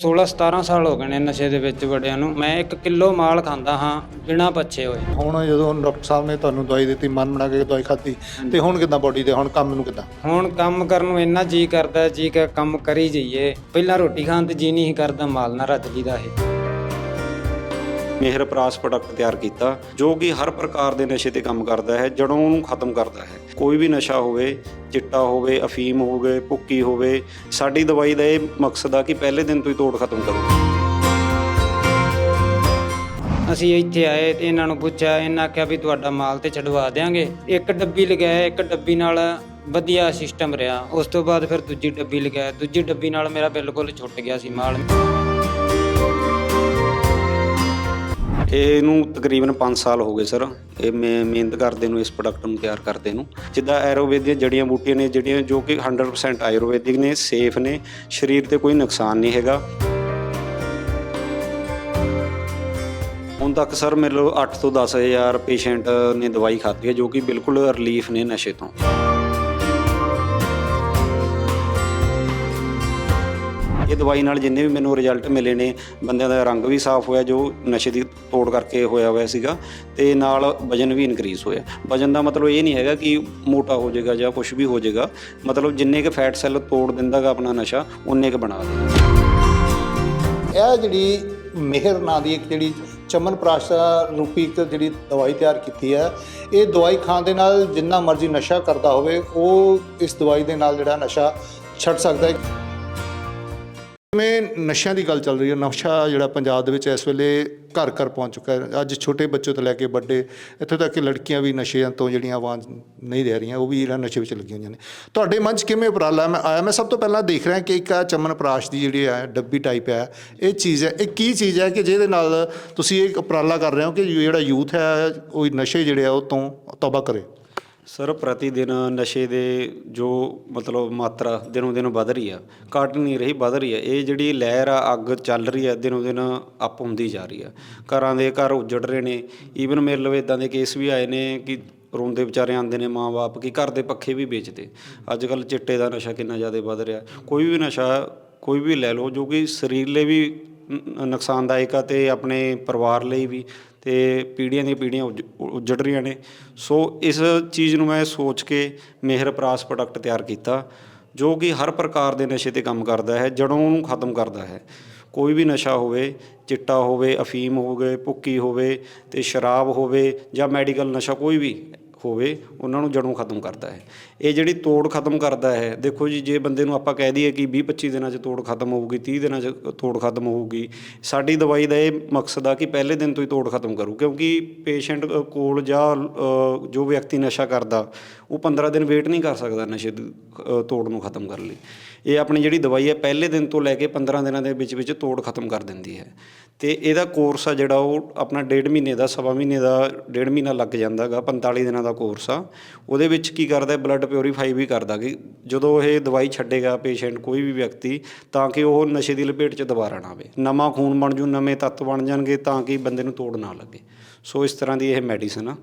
16 17 ਸਾਲ ਹੋ ਗਏ ਨੇ ਨਸ਼ੇ ਦੇ ਵਿੱਚ ਵੜਿਆਂ ਨੂੰ। ਮੈਂ 1 ਕਿਲੋ ਮਾਲ ਖਾਂਦਾ ਹਾਂ ਬਿਨਾਂ ਪੱਛੇ ਹੋਏ। ਹੁਣ ਜਦੋਂ ਡਾਕਟਰ ਸਾਹਿਬ ਨੇ ਤੁਹਾਨੂੰ ਦਵਾਈ ਦਿੱਤੀ ਮਨ ਬਣਾ ਕੇ ਦਵਾਈ ਖਾਧੀ ਤੇ ਹੁਣ ਕਿਦਾਂ ਬੋਡੀ ਤੇ ਹੁਣ ਕੰਮ ਨੂੰ ਕਿਦਾਂ? ਹੁਣ ਕੰਮ ਕਰਨ ਨੂੰ ਇੰਨਾ ਜੀ ਕਰਦਾ ਜੀ ਕਿ ਕੰਮ ਕਰੀ ਜਾਈਏ। ਪਹਿਲਾਂ ਰੋਟੀ ਖਾਣ ਤੇ ਜੀ ਨਹੀਂ ਕਰਦਾ ਮਾਲ ਨਾ ਰੱਜ ਲਈਦਾ ਇਹ। ਮਿਹਰ ਪ੍ਰਾਸ ਪ੍ਰੋਡਕਟ ਤਿਆਰ ਕੀਤਾ, ਜੋ ਕਿ ਹਰ ਪ੍ਰਕਾਰ ਦੇ ਨਸ਼ੇ ਤੇ ਕੰਮ ਕਰਦਾ ਹੈ ਜੜੋਂ ਨੂੰ ਖਤਮ ਕਰਦਾ ਹੈ। ਕੋਈ ਵੀ ਨਸ਼ਾ ਹੋਵੇ, ਚਿੱਟਾ ਹੋਵੇ, ਅਫੀਮ ਹੋਵੇ, ਭੁੱਕੀ ਹੋਵੇ, ਸਾਡੀ ਦਵਾਈ ਦਾ ਇਹ ਮਕਸਦ ਆ ਕਿ ਪਹਿਲੇ ਦਿਨ ਤੋਂ ਹੀ ਤੋੜ ਖਤਮ ਕਰੋ। ਅਸੀਂ ਇੱਥੇ ਆਏ, ਤੇ ਇਹਨਾਂ ਨੂੰ ਪੁੱਛਿਆ, ਇਹਨਾਂ ਆਖਿਆ ਵੀ ਤੁਹਾਡਾ ਮਾਲ ਤੇ ਛਡਵਾ ਦੇਾਂਗੇ ਇੱਕ ਡੱਬੀ ਲਗਾਇਆ, ਇੱਕ ਡੱਬੀ ਨਾਲ ਵਧੀਆ ਸਿਸਟਮ ਰਿਹਾ। ਉਸ ਤੋਂ ਬਾਅਦ ਫਿਰ ਦੂਜੀ ਡੱਬੀ ਲਗਾਇਆ। ਦੂਜੀ ਡੱਬੀ ਨਾਲ ਮੇਰਾ ਬਿਲਕੁਲ ਛੁੱਟ ਗਿਆ ਸੀ ਮਾਲ। ਇਹਨੂੰ ਤਕਰੀਬਨ 5 ਸਾਲ ਹੋ ਗਏ ਸਰ। ਇਹ ਮੈਂ ਮਿਹਨਤ ਕਰਦੇ ਨੂੰ, ਇਸ ਪ੍ਰੋਡਕਟ ਨੂੰ ਤਿਆਰ ਕਰਦੇ ਨੂੰ। ਜਿੱਦਾਂ ਐਰੋਵੇਦ ਦੀਆਂ ਜੜੀਆਂ ਬੂਟੀਆਂ ਨੇ, ਜਿਹੜੀਆਂ ਜੋ ਕਿ 100% ਆਯੁਰਵੈਦਿਕ ਨੇ ਸੇਫ ਨੇ, ਸਰੀਰ ਤੇ ਕੋਈ ਨੁਕਸਾਨ ਨਹੀਂ ਹੈਗਾ। ਹੁਣ ਤੱਕ ਸਰ ਮੇਰੇ ਲੋ 8 ਤੋਂ 10000 ਪੇਸ਼ੈਂਟ ਨੇ ਦਵਾਈ ਖਾਧੀ ਹੈ, ਜੋ ਕਿ ਬਿਲਕੁਲ ਰਿਲੀਫ ਨੇ ਨਸ਼ੇ ਤੋਂ। ਇਹ ਦਵਾਈ ਨਾਲ ਜਿੰਨੇ ਵੀ ਮੈਨੂੰ ਰਿਜ਼ਲਟ ਮਿਲੇ ਨੇ, ਬੰਦਿਆਂ ਦਾ ਰੰਗ ਵੀ ਸਾਫ਼ ਹੋਇਆ, ਜੋ ਨਸ਼ੇ ਦੀ ਤੋੜ ਕਰਕੇ ਹੋਇਆ ਹੋਇਆ ਸੀਗਾ, ਤੇ ਨਾਲ ਵਜਨ ਵੀ ਇਨਕਰੀਜ਼ ਹੋਇਆ। ਵਜਨ ਦਾ ਮਤਲਬ ਇਹ ਨਹੀਂ ਹੈਗਾ ਕਿ ਮੋਟਾ ਹੋ ਜਾਏਗਾ ਜਾਂ ਕੁਝ ਵੀ ਹੋ ਜਾਏਗਾ। ਮਤਲਬ ਜਿੰਨੇ ਕੁ ਫੈਟ ਸੈੱਲ ਤੋੜ ਦਿੰਦਾਗਾ ਆਪਣਾ ਨਸ਼ਾ ਉਨੇ ਕੁ ਬਣਾ ਦਿੰਦਾ ਇਹ ਜਿਹੜੀ ਮਿਹਰ ਨਾਂ ਦੀ ਇੱਕ ਜਿਹੜੀ ਚਮਨ ਪ੍ਰਾਸ਼ਾ ਰੂਪੀ ਇੱਕ ਜਿਹੜੀ ਦਵਾਈ ਤਿਆਰ ਕੀਤੀ ਹੈ, ਇਹ ਦਵਾਈ ਖਾਣ ਦੇ ਨਾਲ ਜਿੰਨਾ ਮਰਜ਼ੀ ਨਸ਼ਾ ਕਰਦਾ ਹੋਵੇ, ਉਹ ਇਸ ਦਵਾਈ ਦੇ ਨਾਲ ਜਿਹੜਾ ਨਸ਼ਾ ਛੱਡ ਸਕਦਾ ਹੈ। ਜਿਵੇਂ ਨਸ਼ਿਆਂ ਦੀ ਗੱਲ ਚੱਲ ਰਹੀ ਹੈ, ਨਸ਼ਾ ਜਿਹੜਾ ਪੰਜਾਬ ਦੇ ਵਿੱਚ ਇਸ ਵੇਲੇ ਘਰ ਘਰ ਪਹੁੰਚ ਚੁੱਕਾ ਹੈ। ਅੱਜ ਛੋਟੇ ਬੱਚੇ ਤੋਂ ਲੈ ਕੇ ਵੱਡੇ, ਇੱਥੋਂ ਤੱਕ ਕਿ ਲੜਕੀਆਂ ਵੀ ਨਸ਼ਿਆਂ ਤੋਂ ਜਿਹੜੀਆਂ ਆਵਾਜ਼ ਨਹੀਂ ਦੇ ਰਹੀਆਂ, ਉਹ ਵੀ ਜਿਹੜਾ ਨਸ਼ੇ ਵਿੱਚ ਲੱਗੀਆਂ ਹੋਈਆਂ ਨੇ। ਤੁਹਾਡੇ ਮਨ 'ਚ ਕਿਵੇਂ ਉਪਰਾਲਾ ਮੈਂ ਆਇਆ, ਮੈਂ ਸਭ ਤੋਂ ਪਹਿਲਾਂ ਦੇਖ ਰਿਹਾ ਕਿ ਇੱਕ ਆ ਚਮਨ ਪ੍ਰਾਸ਼ ਦੀ ਜਿਹੜੀ ਹੈ, ਡੱਬੀ ਟਾਈਪ ਹੈ, ਇਹ ਚੀਜ਼ ਹੈ, ਇਹ ਕੀ ਚੀਜ਼ ਹੈ ਕਿ ਜਿਹਦੇ ਨਾਲ ਤੁਸੀਂ ਇਹ ਉਪਰਾਲਾ ਕਰ ਰਹੇ ਹੋ ਕਿ ਜਿਹੜਾ ਯੂਥ ਹੈ, ਉਹ ਨਸ਼ੇ ਜਿਹੜੇ ਆ, ਉਹ ਤੋਂ ਤੌਬਾ ਕਰੇ? ਸਰ ਪ੍ਰਤੀ ਦਿਨ ਨਸ਼ੇ ਦੇ ਜੋ ਮਤਲਬ ਮਾਤਰਾ ਦਿਨੋਂ ਦਿਨ ਵੱਧ ਰਹੀ ਆ, ਘਟ ਨਹੀਂ ਰਹੀ, ਵੱਧ ਰਹੀ ਆ, ਇਹ ਜਿਹੜੀ ਲਹਿਰ ਆ, ਅੱਗ ਚੱਲ ਰਹੀ ਆ, ਦਿਨੋਂ ਦਿਨ ਅਪ ਹੁੰਦੀ ਜਾ ਰਹੀ ਆ। ਘਰਾਂ ਦੇ ਘਰ ਉਜੜ ਰਹੇ ਨੇ ਈਵਨ ਮੇਰੇ ਲਵੇ ਇਦਾਂ ਦੇ ਕੇਸ ਵੀ ਆਏ ਨੇ ਕਿ ਰੋਂਦੇ ਵਿਚਾਰੇ ਆਉਂਦੇ ਨੇ ਮਾਂ-ਬਾਪ ਕਿ ਘਰ ਦੇ ਪੱਖੇ ਵੀ ਵੇਚਦੇ। ਅੱਜ ਕੱਲ ਚਿੱਟੇ ਦਾ ਨਸ਼ਾ ਕਿੰਨਾ ਜ਼ਿਆਦਾ ਵੱਧ ਰਿਹਾ। ਕੋਈ ਵੀ ਨਸ਼ਾ, ਕੋਈ ਵੀ ਲੈ ਲਓ, ਜੋ ਕਿ ਸਰੀਰ ਲਈ ਵੀ ਨੁਕਸਾਨਦਾਇਕ ਆ ਤੇ ਆਪਣੇ ਪਰਿਵਾਰ ਲਈ ਵੀ ਤੇ ਪੀੜ੍ਹੀਆਂ ਦੀਆਂ ਪੀੜ੍ਹੀਆਂ ਉਜ- ਉੱਜੜ ਰਹੀਆਂ ਨੇ। ਸੋ ਇਸ ਚੀਜ਼ ਨੂੰ ਮੈਂ ਸੋਚ ਕੇ ਮਿਹਰ ਪ੍ਰਾਸ ਪ੍ਰੋਡਕਟ ਤਿਆਰ ਕੀਤਾ, ਜੋ ਕਿ ਹਰ ਪ੍ਰਕਾਰ ਦੇ ਨਸ਼ੇ ਤੇ ਕੰਮ ਕਰਦਾ ਹੈ ਜੜੋਂ ਨੂੰ ਖਤਮ ਕਰਦਾ ਹੈ। ਕੋਈ ਵੀ ਨਸ਼ਾ ਹੋਵੇ, ਚਿੱਟਾ ਹੋਵੇ, ਅਫੀਮ ਹੋਵੇ, ਭੁੱਕੀ ਹੋਵੇ ਤੇ ਸ਼ਰਾਬ ਹੋਵੇ ਜਾਂ ਮੈਡੀਕਲ ਨਸ਼ਾ ਕੋਈ ਵੀ ਹੋਵੇ, ਉਹਨਾਂ ਨੂੰ ਜੜੋਂ ਖਤਮ ਕਰਦਾ ਹੈ। ਇਹ ਜਿਹੜੀ ਤੋੜ ਖਤਮ ਕਰਦਾ ਹੈ, ਦੇਖੋ ਜੀ, ਜੇ ਬੰਦੇ ਨੂੰ ਆਪਾਂ ਕਹਿ ਦਈਏ ਕਿ 20 25 ਦਿਨਾਂ 'ਚ ਤੋੜ ਖਤਮ ਹੋਊਗੀ 30 ਦਿਨਾਂ 'ਚ ਤੋੜ ਖਤਮ ਹੋਊਗੀ, ਸਾਡੀ ਦਵਾਈ ਦਾ ਇਹ ਮਕਸਦ ਆ ਕਿ ਪਹਿਲੇ ਦਿਨ ਤੋਂ ਹੀ ਤੋੜ ਖਤਮ ਕਰੂ, ਕਿਉਂਕਿ ਪੇਸ਼ੈਂਟ ਕੋਲ ਜਾਂ ਜੋ ਵਿਅਕਤੀ ਨਸ਼ਾ ਕਰਦਾ, ਉਹ 15 ਦਿਨ ਵੇਟ ਨਹੀਂ ਕਰ ਸਕਦਾ ਨਸ਼ੇ ਦੀ ਤੋੜ ਨੂੰ ਖਤਮ ਕਰਨ ਲਈ। ਇਹ ਆਪਣੀ ਜਿਹੜੀ ਦਵਾਈ ਹੈ, ਪਹਿਲੇ ਦਿਨ ਤੋਂ ਲੈ ਕੇ 15 ਦਿਨਾਂ ਦੇ ਵਿੱਚ ਵਿੱਚ ਤੋੜ ਖਤਮ ਕਰ ਦਿੰਦੀ ਹੈ। ਅਤੇ ਇਹਦਾ ਕੋਰਸ ਆ ਜਿਹੜਾ ਉਹ ਆਪਣਾ ਡੇਢ ਮਹੀਨੇ ਦਾ, ਸਵਾ ਮਹੀਨੇ ਦਾ, ਡੇਢ ਮਹੀਨਾ ਲੱਗ ਜਾਂਦਾ ਜਾਂਦਾਗਾ 45 ਦਿਨਾਂ ਦਾ ਕੋਰਸ ਆ। ਉਹਦੇ ਵਿੱਚ ਕੀ ਕਰਦਾ ਬਲੱਡ ਪਿਓਰੀਫਾਈ ਵੀ ਕਰਦਾ ਕਿ ਜਦੋਂ ਇਹ ਦਵਾਈ ਛੱਡੇਗਾ ਪੇਸ਼ੈਂਟ ਕੋਈ ਵੀ ਵਿਅਕਤੀ, ਤਾਂ ਕਿ ਉਹ ਨਸ਼ੇ ਦੀ ਲਪੇਟ 'ਚ ਦੁਬਾਰਾ ਨਾ ਆਵੇ। ਨਵਾਂ ਖੂਨ ਬਣ ਜੂ, ਨਵੇਂ ਤੱਤ ਬਣ ਜਾਣਗੇ ਤਾਂ ਕਿ ਬੰਦੇ ਨੂੰ ਤੋੜ ਨਾ ਲੱਗੇ। ਸੋ ਇਸ ਤਰ੍ਹਾਂ ਦੀ ਇਹ ਮੈਡੀਸਨ ਆ।